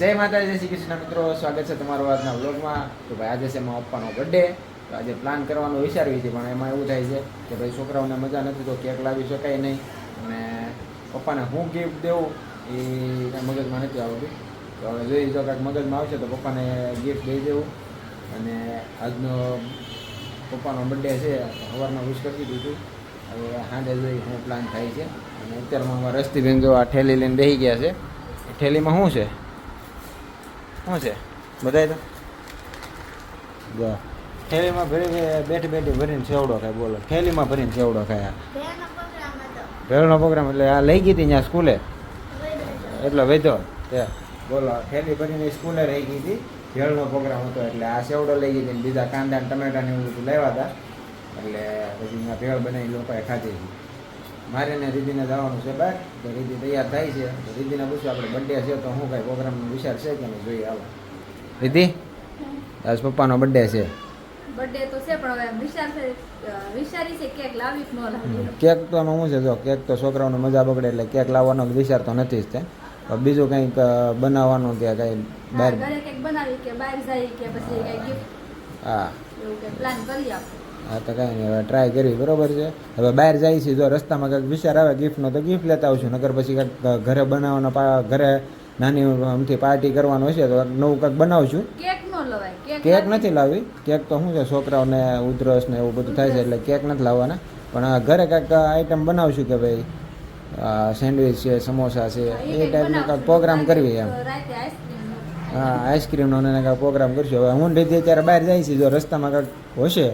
જય માતા જય શ્રી કૃષ્ણ મિત્રો. સ્વાગત છે તમારો આજના વ્લોગમાં. તો ભાઈ, આજે છે મારા પપ્પાનો બર્થડે તો આજે પ્લાન કરવાનું વિચારવી છે, પણ એમાં એવું થાય છે કે ભાઈ છોકરાઓને મજા નથી તો કેક લાવી શકાય નહીં. અને પપ્પાને હું ગિફ્ટ દેવું, એ મગજમાં નથી આવતું. તો હવે જોઈ જો કાંઈક મગજમાં આવશે તો પપ્પાને ગિફ્ટ દઈ દેવું. અને આજનો પપ્પાનો બર્થડે છે સવારમાં વિશ કરી દીધું હવે હાંડે જોઈ હું પ્લાન થાય છે. અને અત્યારમાં અમારા રસ્તીબેન જો આ ઠેલી લઈને બેસી ગયા છે. ઠેલીમાં શું છે? શું છે? બધાય તો? થેલીમાં ભરી બેઠી બેઠી ભરીને સેવડો ખાય બોલો. થેલીમાં ભરીને સેવડો ખાય બેનો પ્રોગ્રામ હતો. ભેળનો પ્રોગ્રામ એટલે આ લઈ ગઈ હતી ત્યાં સ્કૂલે? એટલે વેચો તે. બોલો થેલી ભરીને સ્કૂલે રહી ગઈ હતી. ભેળનો પ્રોગ્રામ હતો એટલે આ સેવડો લઈ ગઈ હતી ને બીજા કાંદા ને ટમેટા ને એવું બધું લેવા હતા. એટલે પછી ભેળ બનાવી લોકોએ ખાધી હતી. મારે ને રિદ્ધિને જવાનું છે બહાર તો રિદ્ધિ તૈયાર થાય છે. તો રિદ્ધિને પૂછ્યું આપણે બર્થડે છે તો શું કાંઈ પ્રોગ્રામનો વિચાર છે કે નહીં? જોઈએ આવો રિદ્ધિ આજ પપ્પાનો બર્થડે છે. બર્થડે તો છે પણ હવે વિચાર છે વિચારી છે કેક લાવી ન લાવી. કેક તો હું શું છે? જો કેક તો છોકરાઓને મજા બગડે એટલે કેક લાવવાનો વિચાર તો નથી જ તે. બીજું કંઈક બનાવવાનું ત્યાં કંઈ બહાર બહાર ઘરે કેક બનાવી કે બહાર જાય કે પછી કઈ ગિફ્ટ હા પ્લાન કરી આપણે હા તો કાંઈ નહીં હવે ટ્રાય કરી બરોબર છે? હવે બહાર જાય છે જો રસ્તામાં કંઈક વિચાર આવે ગિફ્ટનો તો ગિફ્ટ લેતા આવશું નગર પછી કંઈક ઘરે બનાવવાનો ઘરે નાની આમથી પાર્ટી કરવાનું હશે તો નવું કંઈક બનાવશું. કેક ન કેક લાવી- કેક તો શું છે છોકરાઓને ઉધરસ ને એવું બધું થાય છે એટલે કેક નથી લાવવાના. પણ ઘરે કાંઈક આઈટમ બનાવશું કે ભાઈ સેન્ડવિચ છે સમોસા છે એ ટાઈપનો. કાંઈક પ્રોગ્રામ કરવી એમ. હા આઈસ્ક્રીમનો અને કાંઈક પ્રોગ્રામ કરશું. હવે હું રીતે અત્યારે બહાર જાય છે જો રસ્તામાં કાંઈક હશે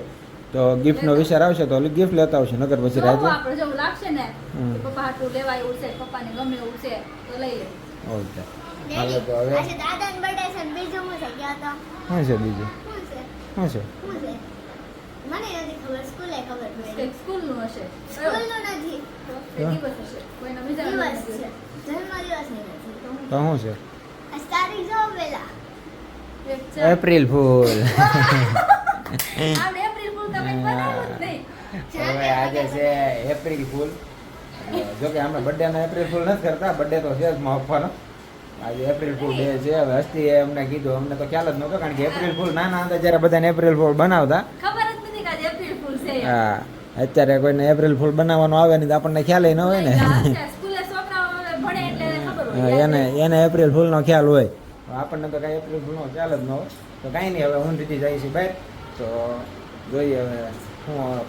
તો ગિફ્ટનો વિચાર આવશે તો ગિફ્ટ લેતા આવશે નગર પછી આપણે જેવું લાગશે ને પપ્પા હાટું લેવાય એવું છે પપ્પાને ગમે એવું છે તો લઈ લે ઓકે હાલો તો હવે આજે દાદાનો birthday છે બીજું હું છે કયો તો? હા છે બીજું હા છે? શું છે શું છે? મને નથી ખબર, સ્કૂલે ખબર પડી. સ્કૂલનું હશે સ્કૂલનું નથી. દિવસ હશે કોઈનો બીજા દિવસ છે. જન્મદિવસની નથી. તો શું તારીખ. છે એપ્રિલ ફૂલ આપણે ફૂલ હવે આજે છે એપ્રિલ ફૂલ જો કે અમે બર્થડેનો એપ્રિલ ફૂલ નથી કરતા બર્થડે તો છે જ આજે એપ્રિલ ફૂલ ડે છે હવે હસ્તી અમને કીધું અમને તો ખ્યાલ જ નહોતો કારણ કે એપ્રિલ ફૂલ નાના હતા જ્યારે બધાને એપ્રિલ ફૂલ બનાવતા. ફૂલ. હા અત્યારે કોઈને એપ્રિલ ફૂલ બનાવવાનો આવે નહીં તો આપણને ખ્યાલ ન હોય ને. એને એને એપ્રિલ ફૂલનો ખ્યાલ હોય. આપણને તો કાંઈ એપ્રિલ ફૂલનો ખ્યાલ જ ન હોય. તો કાંઈ નહીં હવે હું દીધી જાય છે બહાર. તો જોઈએ હવે શું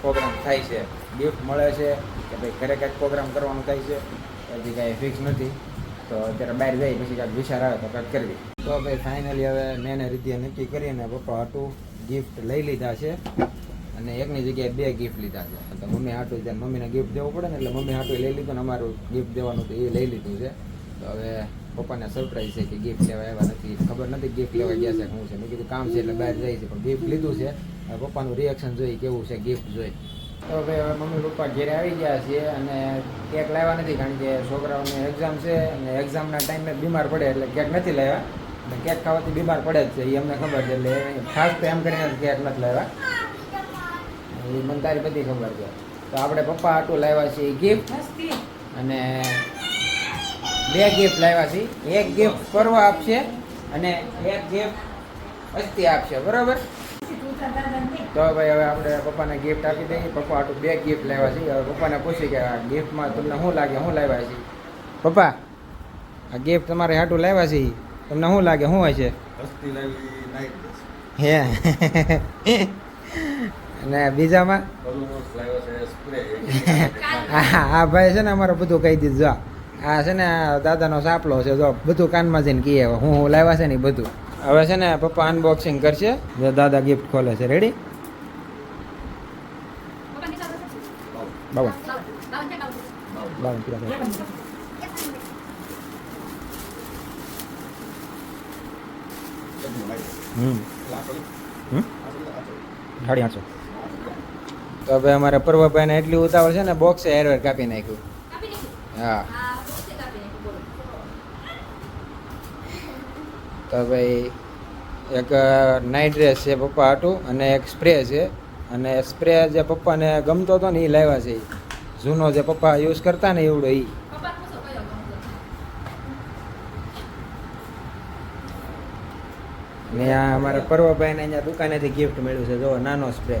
પ્રોગ્રામ થાય છે. ગિફ્ટ મળે છે કે ભાઈ ઘરે કાંઈક પ્રોગ્રામ કરવાનું થાય છે, હજી કાંઈ ફિક્સ નથી. તો અત્યારે બહાર જાય પછી કાંઈક વિચાર આવે તો કાંઈક કરવી તો ભાઈ ફાઇનલી હવે મેં એને રીતે નક્કી કરીને પપ્પા હાટું ગિફ્ટ લઈ લીધા છે. અને એકની જગ્યાએ બે ગિફ્ટ લીધા છે. તો મમ્મી હાટું ત્યારે મમ્મીને ગિફ્ટ દેવું પડે ને એટલે મમ્મી હાટું લઈ લીધું ને અમારું ગિફ્ટ દેવાનું તો એ લઈ લીધું છે. તો હવે પપ્પાને સરપ્રાઈઝ છે કે ગિફ્ટ લેવા આવ્યા નથી. ખબર નથી ગિફ્ટ લેવા ગયા છે કે શું છે. મેં કીધું કામ છે એટલે બહાર જાય છે પણ ગિફ્ટ લીધું છે. પપ્પાનું રિએક્શન જોઈ કેવું છે ગિફ્ટ જોઈ તો ભાઈ હવે મમ્મી પપ્પા ઘેરે આવી ગયા છે અને કેક લાવ્યા નથી કારણ કે છોકરાઓને એક્ઝામ છે અને એક્ઝામના ટાઈમે બીમાર પડે એટલે કેક નથી લાવ્યા. અને કેક ખાવાથી બીમાર પડે જ છે એ અમને ખબર છે. એટલે ખાસ તો એમ કરીને કેક નથી લાવ્યા. એ મને તારી બધી ખબર છે. તો આપણે પપ્પા આટું લાવ્યા છીએ ગિફ્ટ અને બે ગિફ્ટ લાવ્યા છીએ એક ગિફ્ટ કરવા આપશે અને એક ગિફ્ટ અસ્તી આપશે. બરાબર? તો ભાઈ હવે આપણે પપ્પાને ગિફ્ટ આપી દઈએ. પપ્પા આટલું બે ગિફ્ટ લાવ્યા છે. હવે પપ્પાને પૂછી કે આ ગિફ્ટમાં તમને શું લાગે શું લાવ્યા છે? પપ્પા આ ગિફ્ટ તમારે હાટું લાવ્યા છે? તમને શું લાગે શું છે? ડ્રેસ હે. અને બીજામાં? હા છે ભાઈ છે ને અમારે બધું કહી દીધું. આ છે ને દાદાનો સાપલો છે જો બધું કાનમાં જઈને કહીએ હું હું લાવ્યા છે ને બધું. હવે છે ને પપ્પા અનબોક્સિંગ કરશે. દાદા ગિફ્ટ ખોલે છે. રેડી બાવન. હમ. સાડી આઠસો. તો હવે અમારે પર્વભાઈને એટલી ઉતાવળ છે ને બોક્સે હેરવેર કાપી નાખ્યું? હા હા, બોક્સે કાપી નાખ્યું, બોલો. તો ભાઈ એક નાઇટ ડ્રેસ છે પપ્પા હાટું અને એક સ્પ્રે છે. અને સ્પ્રે જે પપ્પાને ગમતો હતો ને એ લાવ્યા છે. જૂનો જે પપ્પા યુઝ કરતા ને એવડો એ ને આ અમારા પર્વભાઈને અહીંયા દુકાનેથી ગિફ્ટ મળ્યું છે. જો નાનો સ્પ્રે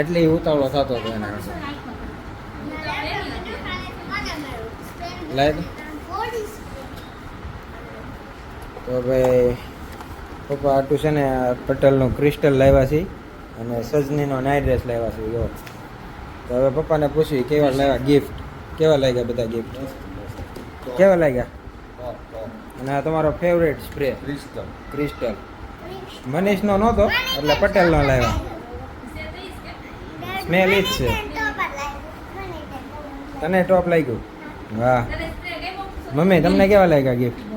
એટલે ઉતાવળો થતો હતો એના. લાય દે. તો ભાઈ પપ્પા આટું છે ને પટેલનું ક્રિસ્ટલ લાવ્યા છે અને સજનીનો નાઇટ ડ્રેસ લાવ્યા છે જો. તો હવે પપ્પાને પૂછ્યું કેવા લાવ્યા ગિફ્ટ કેવા લાગ્યા બધા ગિફ્ટ કેવા લાગ્યા? અને આ તમારો ફેવરેટ સ્પ્રે ક્રિસ્ટલ ક્રિસ્ટલ મનીષનો નહોતો એટલે પટેલનો લાવ્યા. સ્મેલ જ છે. તને ટોપ લાગ્યું? વાહ. મમ્મી તમને કેવા લાગ્યા ગિફ્ટ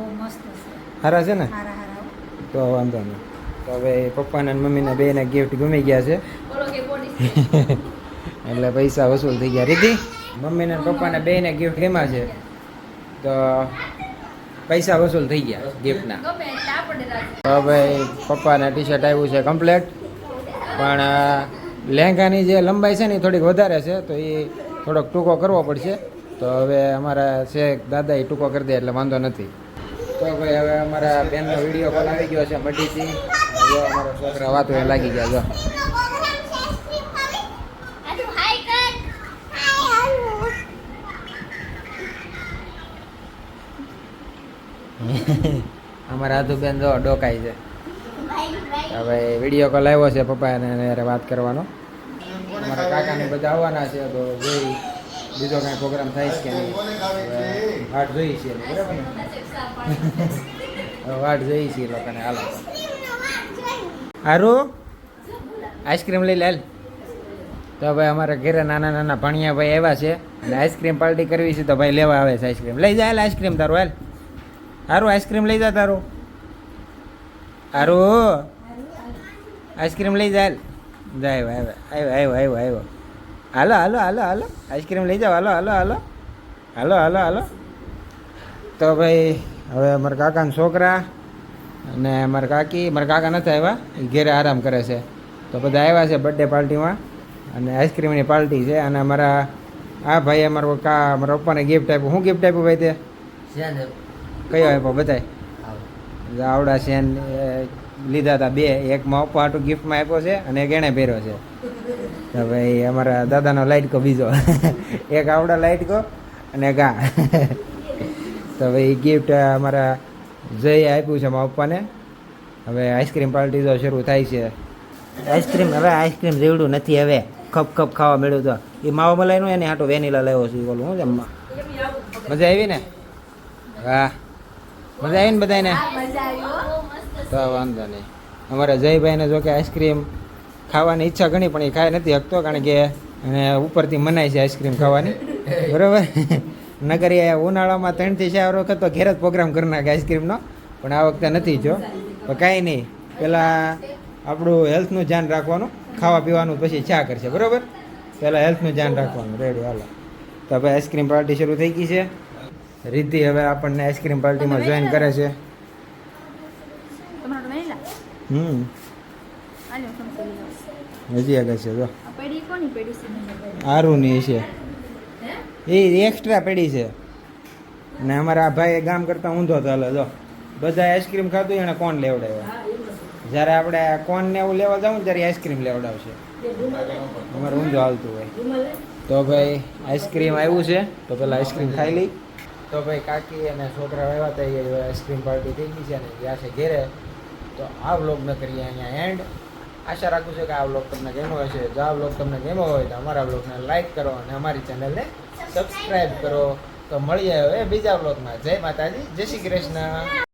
સારા છે ને? તો વાંધો નહીં. તો હવે પપ્પાને મમ્મીના બેના ગિફ્ટ ગમી ગયા છે. એટલે પૈસા વસૂલ થઈ ગયા. રીતિ મમ્મીને પપ્પાના બેને ગિફ્ટ ગમ્યા છે. તો પૈસા વસૂલ થઈ ગયા ગિફ્ટના. તો ભાઈ પપ્પાને ટી શર્ટ આવ્યું છે કમ્પ્લેટ પણ લહેંગાની જે લંબાઈ છે ને એ થોડીક વધારે છે તો એ થોડોક ટૂંકો કરવો પડશે. તો હવે અમારા શેખ દાદા એ ટૂંકો કરી દે એટલે વાંધો નથી. ભાઈ, હવે અમારા બેનનો વીડિયો કોલ આવી ગયો છે મટીથી જો અમારા છોકરા વાતો લાગી ગયા, જો. અમારા આધુબેન જો ડોકાય છે. હવે વીડિયો કોલ આવ્યો છે પપ્પાને વાત કરવાનો. અમારા કાકાને બધા આવવાના છે, તો જોઈ. બીજો કાંઈ પ્રોગ્રામ થાય છે વાટ જોઈ છીએ બરાબર ને? વાટ જોઈ છીએ લોકોને, હાલો. હારું? આઈસ્ક્રીમ લઈ લે તો ભાઈ અમારા ઘરે નાના નાના ભણિયા ભાઈ આવ્યા છે અને આઈસ્ક્રીમ પાર્ટી કરવી છે તો ભાઈ લેવા આવે છે આઈસ્ક્રીમ. લઈ જાય આઈસ્ક્રીમ તારું, હાલ. હારું, આઈસ્ક્રીમ લઈ જા તારું. હારું? આઈસ્ક્રીમ લઈ જાય જાય આવ્યો આવ્યો આવ્યો આવ્યો આવ્યો. હાલો હાલો હાલો હાલો આઈસ્ક્રીમ લઈ જાઓ હાલો હાલો હાલો હાલો હાલો હાલો તો ભાઈ હવે અમારા કાકાના છોકરા અને અમારા કાકી મારા કાકા નથી આવ્યા એ ઘેરે આરામ કરે છે તો બધા આવ્યા છે બર્થડે પાર્ટીમાં અને આઈસ્ક્રીમની પાર્ટી છે અને અમારા આ ભાઈ અમારો કા મારા પપ્પાને ગિફ્ટ આપ્યું શું ગિફ્ટ આપ્યું ભાઈ તે કયો આપ્યો બધાય આવડા સેન લીધા હતા બે એક માં પપ્પા હાટું ગિફ્ટમાં આપ્યો છે અને એક એણે પહેર્યો છે તો ભાઈ અમારા દાદાનો લાઈટ કો બીજો. એક આવડા લાઈટ કો અને ગા તો ભાઈ ગિફ્ટ અમારા જય આપ્યું છે મારા પપ્પાને. હવે આઈસ્ક્રીમ પાર્ટી તો શરૂ થાય છે. આઈસ્ક્રીમ હવે આઈસ્ક્રીમ રેવડું નથી હવે. ખપ ખપ ખાવા મળ્યું તો. એ માવા મલાઈનું એની હાટું વેનીલા લાવ્યો છું બોલું હું જમવા મજા આવી ને? વાહ. મજા આવી ને બધાને. તો વાંધો નહીં. અમારા જયભાઈને જોકે આઈસ્ક્રીમ ખાવાની ઈચ્છા ઘણી પણ એ ખાઈ નથી શકતો કારણ કે એને ઉપરથી મનાય છે આઈસ્ક્રીમ ખાવાની. બરાબર? નગર ઉનાળામાં ત્રણથી ચાર વખત તો ઘેર જ પ્રોગ્રામ કરી નાખે આઈસ્ક્રીમનો પણ આ વખતે નથી જો. પણ કાંઈ નહીં. પહેલાં આપણું હેલ્થનું ધ્યાન રાખવાનું ખાવા પીવાનું પછી ચા કરશે. બરાબર? પહેલાં હેલ્થનું ધ્યાન રાખવાનું. રેડી હાલો. તો હવે આઈસ્ક્રીમ પાર્ટી શરૂ થઈ ગઈ છે. રીતિ હવે આપણને આઈસ્ક્રીમ પાર્ટીમાં જોઈન કરે છે. હમ. હજી આગળ છે જો. આરુની છે? એ એક્સ્ટ્રા પેઢી છે. ને અમારા ભાઈ ગામ કરતાં ઊંધો ચાલે જો. બધા આઈસ્ક્રીમ ખાધું એને કોણ લેવડાવ્યા? જ્યારે આપણે કોણ ને એવું લેવા જાઉં ત્યારે આઈસ્ક્રીમ લેવડાવશે. અમારે ઊંધો હાલતું હોય. તો ભાઈ આઈસ્ક્રીમ આવ્યું છે તો પેલા આઈસ્ક્રીમ ખાઈ લઈ. તો ભાઈ કાકી અને છોકરા આવ્યા હતા એ આઈસ્ક્રીમ પાર્ટી થઈ ગઈ છે ને ગયા છે ઘેરે. તો આ વ્લોગ ન કરીએ અહીંયા એન્ડ આશા રાખું છું કે આ વ્લોગ તમને ગમ્યો હશે. જો આ વ્લોગ તમને ગમ્યો હોય તો અમારા વ્લોગને લાઈક કરો અને અમારી ચેનલને સબસ્ક્રાઈબ કરો. તો મળીએ હવે બીજા વ્લોગમાં જય માતાજી, જય શ્રી કૃષ્ણ.